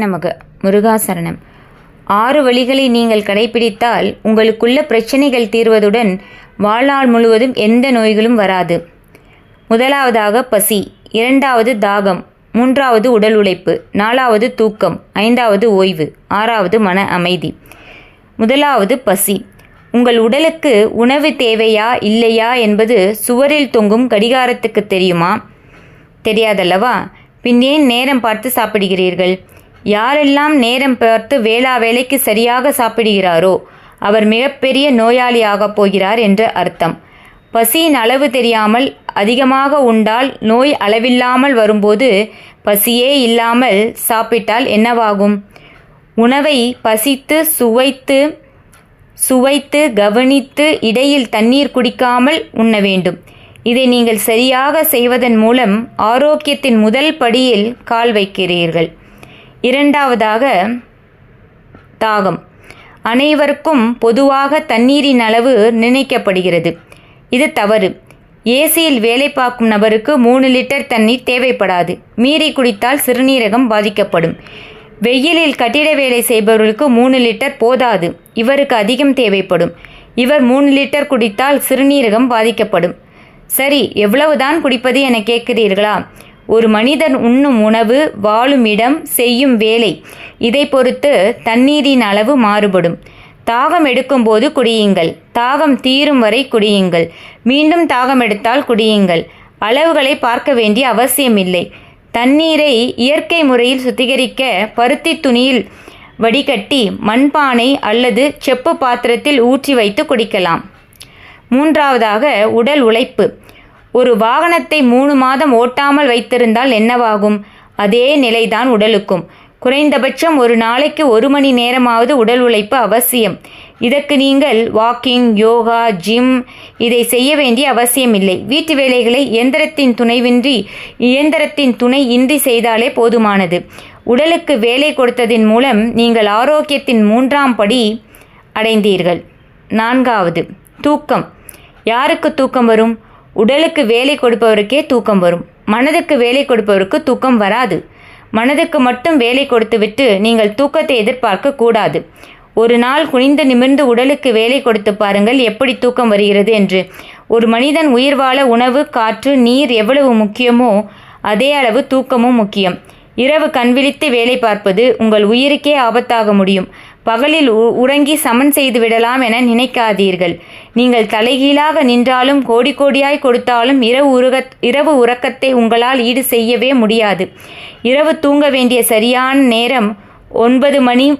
நமக்கு முருகாசரணம். ஆறு வழிகளை நீங்கள் கடைபிடித்தால் உங்களுக்குள்ள பிரச்சனைகள் தீர்வதுடன் வாழ்நாள் முழுவதும் எந்த நோய்களும் வராது. முதலாவதாக பசி இரண்டாவது தாகம் மூன்றாவது உடல் உழைப்பு நாலாவது தூக்கம் ஐந்தாவது ஓய்வு ஆறாவது மன அமைதி. முதலாவது பசி உங்கள் உடலுக்கு உணவு தேவையா இல்லையா என்பது சுவரில் தொங்கும் கடிகாரத்துக்கு தெரியுமா? தெரியாதல்லவா? பின் ஏன் நேரம் பார்த்து சாப்பிடுகிறீர்கள்? யாரெல்லாம் நேரம் பார்த்து வேளா வேலைக்கு சரியாக சாப்பிடுகிறாரோ அவர் மிகப்பெரிய நோயாளியாகப் போகிறார் என்று அர்த்தம். பசியின் அளவு தெரியாமல் அதிகமாக உண்டால் நோய் அளவில்லாமல் வரும்போது பசியே இல்லாமல் சாப்பிட்டால் என்னவாகும்? உணவை பசித்து சுவைத்து சுவைத்து கவனித்து இடையில் தண்ணீர் குடிக்காமல் உண்ண வேண்டும். இதை நீங்கள் சரியாக செய்வதன் மூலம் ஆரோக்கியத்தின் முதல் படியில் கால் வைக்கிறீர்கள். இரண்டாவதாக தாகம். அனைவருக்கும் பொதுவாக தண்ணீரின் அளவு நிர்ணயிக்கப்படுகிறது இது தவறு. ஏசியில் வேலை பார்க்கும் நபருக்கு மூணு லிட்டர் தண்ணீர் தேவைப்படாது. மீறி குடித்தால் சிறுநீரகம் பாதிக்கப்படும். வெயிலில் கட்டிட வேலை செய்பவர்களுக்கு மூணு லிட்டர் போதாது. இவருக்கு அதிகம் தேவைப்படும். இவர் மூணு லிட்டர் குடித்தால் சிறுநீரகம் பாதிக்கப்படும். சரி எவ்வளவுதான் குடிப்பது என கேட்கிறீர்களா? ஒரு மனிதன் உண்ணும் உணவு வாழும் இடம் செய்யும் வேலை. இதை பொறுத்து தண்ணீரின் அளவு மாறுபடும். தாகம் எடுக்கும்போது குடியுங்கள். தாகம் தீரும் வரை குடியுங்கள். மீண்டும் தாகம் எடுத்தால் குடியுங்கள். அளவுகளை பார்க்க வேண்டிய அவசியமில்லை. தண்ணீரை இயற்கை முறையில் சுத்திகரிக்க பருத்தி துணியில் வடிகட்டி மண்பானை அல்லது செப்பு பாத்திரத்தில் ஊற்றி வைத்து குடிக்கலாம். மூன்றாவதாக உடல் உழைப்பு. ஒரு வாகனத்தை மூணு மாதம் ஓட்டாமல் வைத்திருந்தால் என்னவாகும்? அதே நிலைதான் உடலுக்கும். குறைந்தபட்சம் ஒரு நாளைக்கு ஒரு மணி நேரமாவது உடல் உழைப்பு அவசியம். இதற்கு நீங்கள் வாக்கிங் யோகா ஜிம் இதை செய்ய வேண்டிய அவசியமில்லை. வீட்டு வேலைகளை இயந்திரத்தின் துணைவின்றி இயந்திரத்தின் துணை இன்றி செய்தாலே போதுமானது. உடலுக்கு வேலை கொடுத்ததின் மூலம் நீங்கள் ஆரோக்கியத்தின் மூன்றாம் படி அடைந்தீர்கள். நான்காவது தூக்கம். யாருக்கு தூக்கம் வரும்? உடலுக்கு வேலை கொடுப்பவருக்கே தூக்கம் வரும். மனதுக்கு வேலை கொடுப்பவருக்கு தூக்கம் வராது. மனதுக்கு மட்டும் வேலை கொடுத்துவிட்டு நீங்கள் தூக்கத்தை எதிர்பார்க்க கூடாது. ஒரு நாள் குனிந்து நிமிர்ந்து உடலுக்கு வேலை கொடுத்து பாருங்கள் எப்படி தூக்கம் வருகிறது என்று. ஒரு மனிதன் உயிர் வாழ உணவு காற்று நீர் எவ்வளவு முக்கியமோ அதே அளவு தூக்கமும் முக்கியம். இரவு கண்விழித்து வேலை பார்ப்பது உங்கள் உயிருக்கே ஆபத்தாக முடியும். பகலில் உ- உறங்கி சமன் செய்து விடலாம் என நினைக்காதீர்கள். நீங்கள் தலைகீழாக நின்றாலும் கோடி கோடியாய் கொடுத்தாலும் இரவு உருக இரவு உறக்கத்தை உங்களால் ஈடு செய்யவே முடியாது. இரவு தூங்க வேண்டிய சரியான நேரம் ஒன்பது மணி.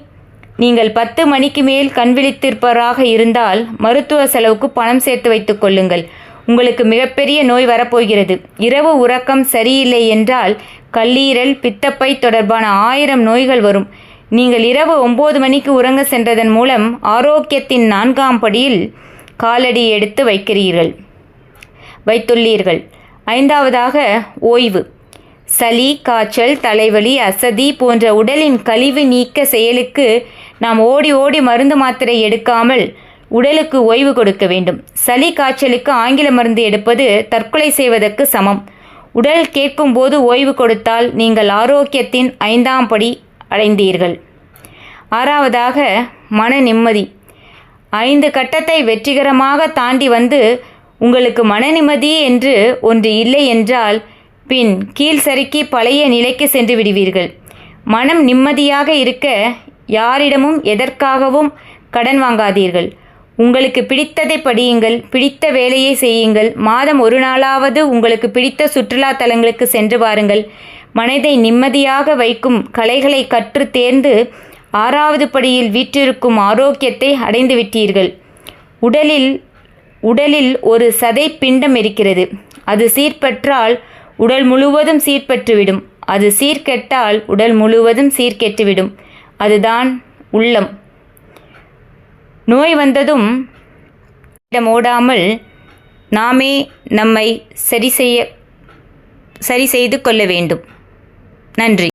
நீங்கள் பத்து மணிக்கு மேல் கண்விழித்திருப்பவராக இருந்தால் மருத்துவ செலவுக்கு பணம் சேர்த்து வைத்துக் கொள்ளுங்கள். உங்களுக்கு மிகப்பெரிய நோய் வரப்போகிறது. இரவு உறக்கம் சரியில்லை என்றால் கல்லீரல் பித்தப்பை தொடர்பான ஆயிரம் நோய்கள் வரும். நீங்கள் இரவு ஒம்பது மணிக்கு உறங்க சென்றதன் மூலம் ஆரோக்கியத்தின் நான்காம் படியில் காலடி எடுத்து வைக்கிறீர்கள். வைத்துள்ளீர்கள். ஐந்தாவதாக ஓய்வு. சளி காய்ச்சல் தலைவலி அசதி போன்ற உடலின் கழிவு நீக்க செயலுக்கு நாம் ஓடி ஓடி மருந்து மாத்திரை எடுக்காமல் உடலுக்கு ஓய்வு கொடுக்க வேண்டும். சளி காய்ச்சலுக்கு ஆங்கில மருந்து எடுப்பது தற்கொலை செய்வதற்கு சமம். உடல் கேட்கும்போது ஓய்வு கொடுத்தால் நீங்கள் ஆரோக்கியத்தின் ஐந்தாம் படி அடைந்தீர்கள். ஆறாவதாக மன நிம்மதி. ஐந்து கட்டத்தை வெற்றிகரமாக தாண்டி வந்து உங்களுக்கு மன நிம்மதி என்று ஒன்று இல்லை என்றால் பின் கீழ் சறுக்கி பழைய நிலைக்கு சென்று விடுவீர்கள். மனம் நிம்மதியாக இருக்க யாரிடமும் எதற்காகவும் கடன் வாங்காதீர்கள். உங்களுக்கு பிடித்ததை படியுங்கள் பிடித்த வேலையை செய்யுங்கள். மாதம் ஒரு நாளாவது உங்களுக்கு பிடித்த சுற்றுலா தலங்களுக்கு சென்று வாருங்கள். மனதை நிம்மதியாக வைக்கும் கலைகளை கற்று தேர்ந்து ஆறாவது படியில் வீற்றிருக்கும் ஆரோக்கியத்தை அடைந்து விட்டீர்கள். உடலில் உடலில் ஒரு சதை பிண்டம் இருக்கிறது. அது சீர்பற்றால் உடல் முழுவதும் சீர்பற்றுவிடும். அது சீர்கெட்டால் உடல் முழுவதும் சீர்கெட்டுவிடும். அதுதான் உள்ளம். நோய் வந்ததும் இடம் ஓடாமல் நாமே நம்மை சரி செய்ய சரி செய்து கொள்ள வேண்டும். நன்றி.